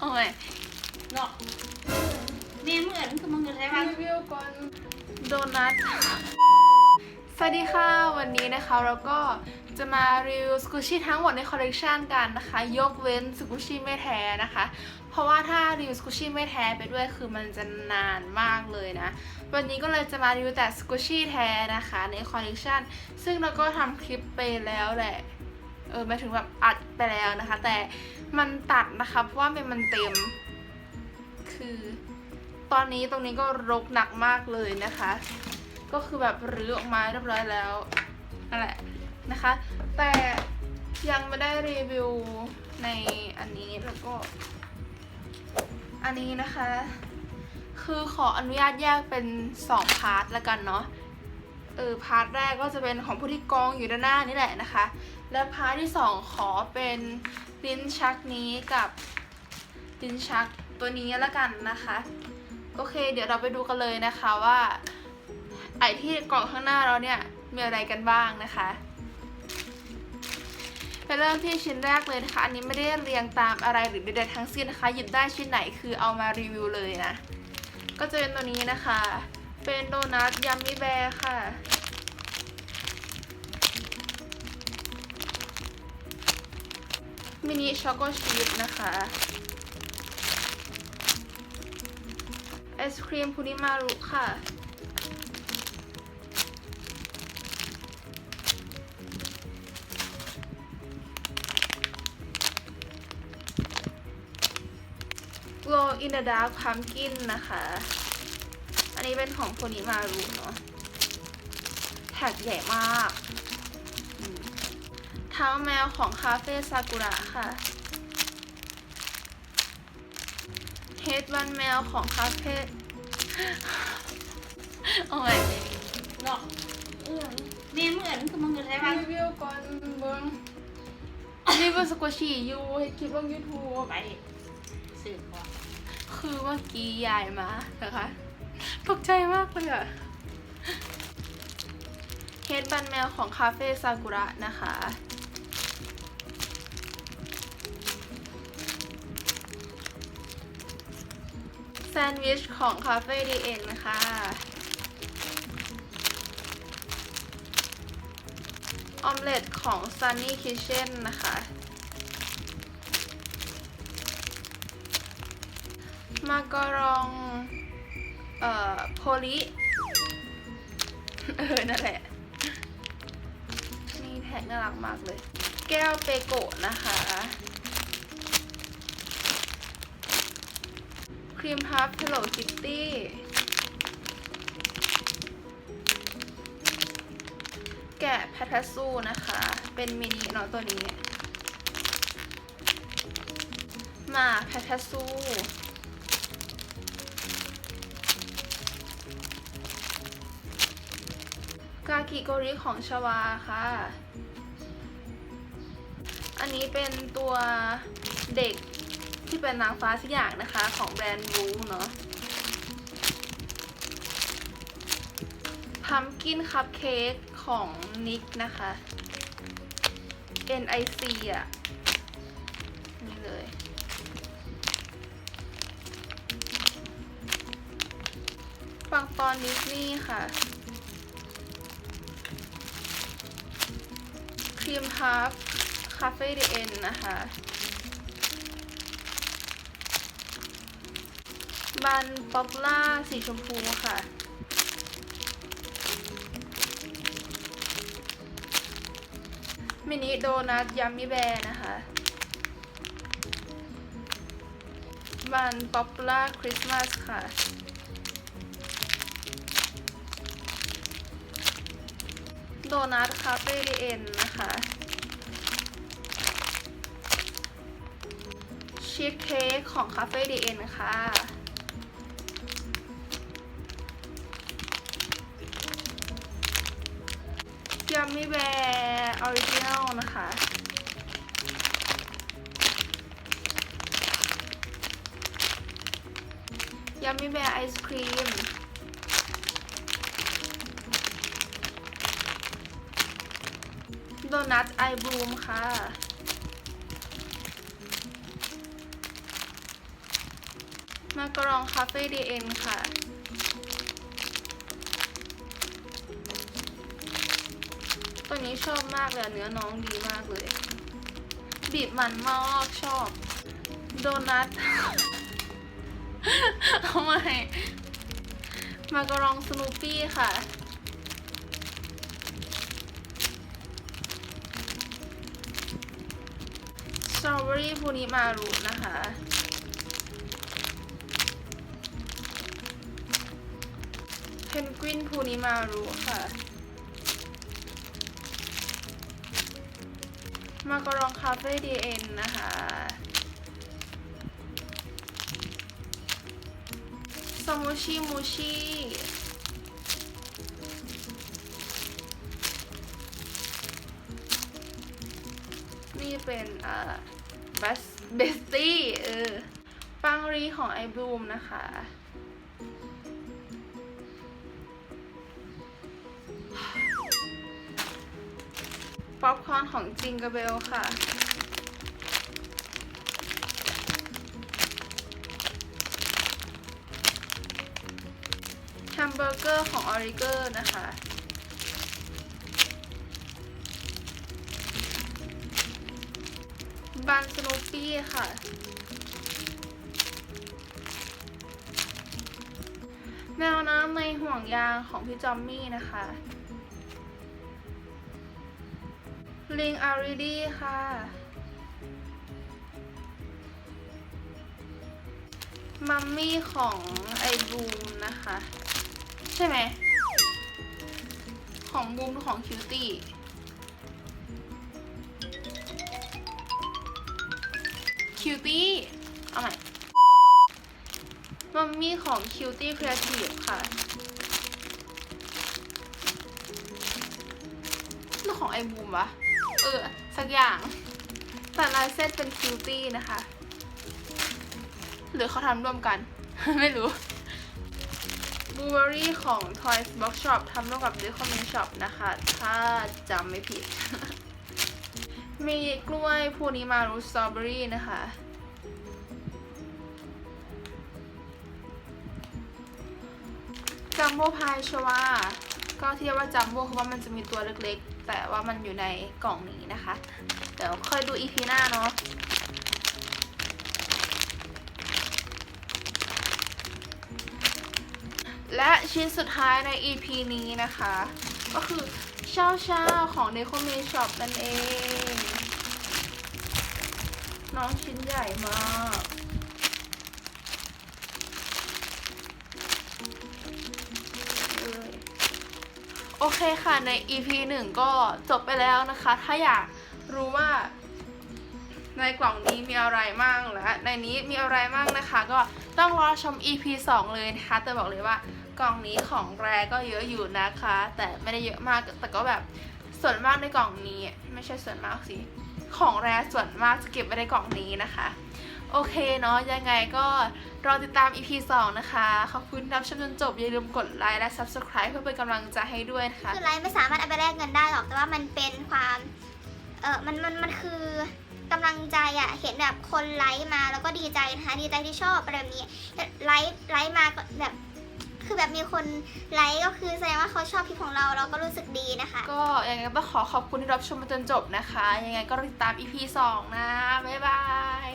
โอ้ยเนาะแม่เหมือนคือมึงจะใช้ว่ารีวิวก่อนโดนัท สวัสดีค่ะ วันนี้นะคะเราก็จะมารีวิวสกูชี่ทั้งหมดในคอลเลกชันกันนะคะ ยกเว้นสกูชี่ไม่แท้นะคะ เพราะว่าถ้ารีวิวสกูชี่ไม่แท้ไปด้วยคือมันจะนานมากเลยนะ วันนี้ก็เลยจะมารีวิวแต่สกูชี่แท้นะคะในคอลเลกชันซึ่งเราก็ทำคลิปไปแล้วแหละ เออหมายถึงแบบอัดไปแล้วนะคะ แต่ มันตัดนะคะเพราะว่าเมันมันเต็ม คือตอนนี้ตรงนี้ก็รกหนักมากเลยนะคะ ก็คือแบบรื้อออกมาเรียบร้อยแล้วนั่นแหละนะคะ แต่ยังไม่ได้รีวิวในอันนี้แล้วก็ อันนี้นะคะ คือขออนุญาตแยกเป็น 2 พาร์ทละกันเนาะ ออพาร์ทแรกก็จะเป็นของผู้ที่กองอยู่ด้านหน้านี่แหละนะคะ แล้วพาร์ทที่สองขอเป็นลิ้นชักนี้กับลิ้นชักตัวนี้ละกันนะคะ โอเค เดี๋ยวเราไปดูกันเลยนะคะว่า ไอที่กล่องข้างหน้าเราเนี่ยมีอะไรกันบ้างนะคะไปเริ่มที่ชิ้นแรกเลยนะคะ อันนี้ไม่ได้เรียงตามอะไรหรือใดๆทั้งสิ้นนะคะ หยิบได้ชิ้นไหนคือเอามารีวิวเลยนะ ก็จะเป็นตัวนี้นะคะ เป็นโดนัทยัมมี่แบร์ค่ะ มินิช็อกโกชีสนะคะไอศครีมคุนิมารุค่ะ Glow in the Dark Pumpkin นะคะ อันนี้เป็นของคุนิมารุเนาะแท็กใหญ่มากอืมเท้าแมวของคาเฟ่ซากุระค่ะเฮดวันแมวของคาเฟ่โอ้ยเนาะเออแม่เหมือนคือมึงจะใช้ว่ารีวิวก่อนเบิ้งนี่เป็นสกวชี่ยูให้คลิปลงยูทูบไปสืบก่อนคือเมื่อกี้ยายมานะคะ ตกใจมากเลยอะเฮดบันแมวของคาเฟ่ซากุระนะคะ แซนด์วิชของคาเฟ่ดีเอ็นนะคะออมเล็ตของ Sunny Kitchen นะคะ มากรอง เอ่อโพลิเออนั่นแหละ นี่แท็กน่ารักมากเลย แก้วเปโกะนะคะ ครีมพัฟเ e ลโ Kitty คิตตี้แกะแพทซูนะคะ เป็นมินิเนาะตัวนี้ มาแพทซูากิโกริของชวาค่ะ อันนี้เป็นตัวเด็กที่เป็นนางฟ้าสักอย่างนะคะของแบรนด์วูเนาะพัมกินคัพเค้กของนิกนะคะ NIC อะ นี่เลย ปังปอนดิสนีย์ค่ะ ครีมพัฟคาเฟ่เดเอ็นนะคะบันป๊อปล่าสีชมพูค่ะ มินิโดนัทยัมมี่แบร์นะคะบันป๊อปล่าคริสต์มาสค่ะ โดนัทคาเฟ่ดีเอ็นนะคะชีสเค้กของคาเฟ่ดีเอ็นค่ะยัมมี่แบร์ออริจินัลนะคะยัมมี่แบร์ไอศครีม โดนัทไอบลูมค่ะ มากรองคาเฟ่ดีเอ็นค่ะ ตัวนี้ชอบมากเลยเนื้อน้องดีมากเลย บีบมันมากชอบ โดนัทเอาใหม่มากรองสนูปี้ค่ะ สตรอเบอรี่พูนิมารุนะคะ เพนกวินพูนิมารุค่ะ มากรองคาเฟ่ดีเอ็นนะคะสมูชิมูชิ นี่เป็นเอ่อบัสเบสตี้เออปังรีของไอบลูมนะคะป๊อปคอร์นของจิงก r เบลค่ะ แฮมเบอร์เกอร์ของออริเกอร์นะคะ บันสโนปี้ค่ะ แมวน้ำในห่วงยางของพี่จอมมี่นะคะ ลิงอาริดี้ค่ะมัมมี่ของไอบูมนะคะ ใช่ไหม ของบูมของคิวตี้ คิวตี้เอาใหม่มัมมี่ของคิวตี้ครีเอทีฟค่ะแล้วของไอบูมวะ เออ สักอย่าง แต่ลายเส้นเป็นคิวตี้นะคะ หรือเขาทำร่วมกัน ไม่รู้บูเบอรี่ของ Toys Box Shop ทำร่วมกับ d e c o m i n Shop นะคะ ถ้าจำไม่ผิด มีกล้วยพูนิมารุสตรอเบอรี่นะคะ จัมโบ้พายชวา ก็ที่เรียกว่าจัมโบ้เพราะว่ามันจะมีตัวเล็กๆ แต่ว่ามันอยู่ในกล่องนี้นะคะ เดี๋ยวค่อยดูอีพีหน้าเนาะและชิ้นสุดท้ายใน EP นี้นะคะ ก็คือ เช่าเช่าของ d e c o m i Shop นั่นเอง น้องชิ้นใหญ่มากโอเคค่ะ ใน EP หนึ่งก็จบไปแล้วนะคะ ถ้าอยากรู้ว่า ในกล่องนี้มีอะไรมั่งและในนี้มีอะไรมั่งนะคะ ก็ต้องรอชม EP 2 เลยนะคะ แต่บอกเลยว่า กล่องนี้ของแรก็เยอะอยู่นะคะ แต่ไม่ได้เยอะมากแต่ก็แบบส่วนมากในกล่องนี้ ไม่ใช่ส่วนมากสิของแรส่วนมากจะเก็บไว้ในกล่องนี้นะคะ โอเคเนาะยังไงก็รอติดตาม EP 2 นะคะ ขอบคุณที่รับชมจนจบ อย่าลืมกดไลค์และ Subscribe เพื่อเป็นกำลังใจให้ด้วยนะคะคือไลฟ์ไม่สามารถเอาไปแลกเงินได้หรอกแต่ว่ามันเป็นความเออมันมันมันคือกำลังใจอะเห็นแบบคนไลฟ์มาแล้วก็ดีใจนะคะดีใจที่ชอบอะไรแบบนี้ไลฟ์ไลฟ์มาก็แบบ คือแบบมีคนไลค์ก็คือแสดงว่าเขาชอบคลิปของเราเราก็รู้สึกดีนะคะ ก็ยังไงก็ขอขอบคุณที่รับชมมาจนจบนะคะ ยังไงก็ติดตาม EP 2 นะ บ๊ายบาย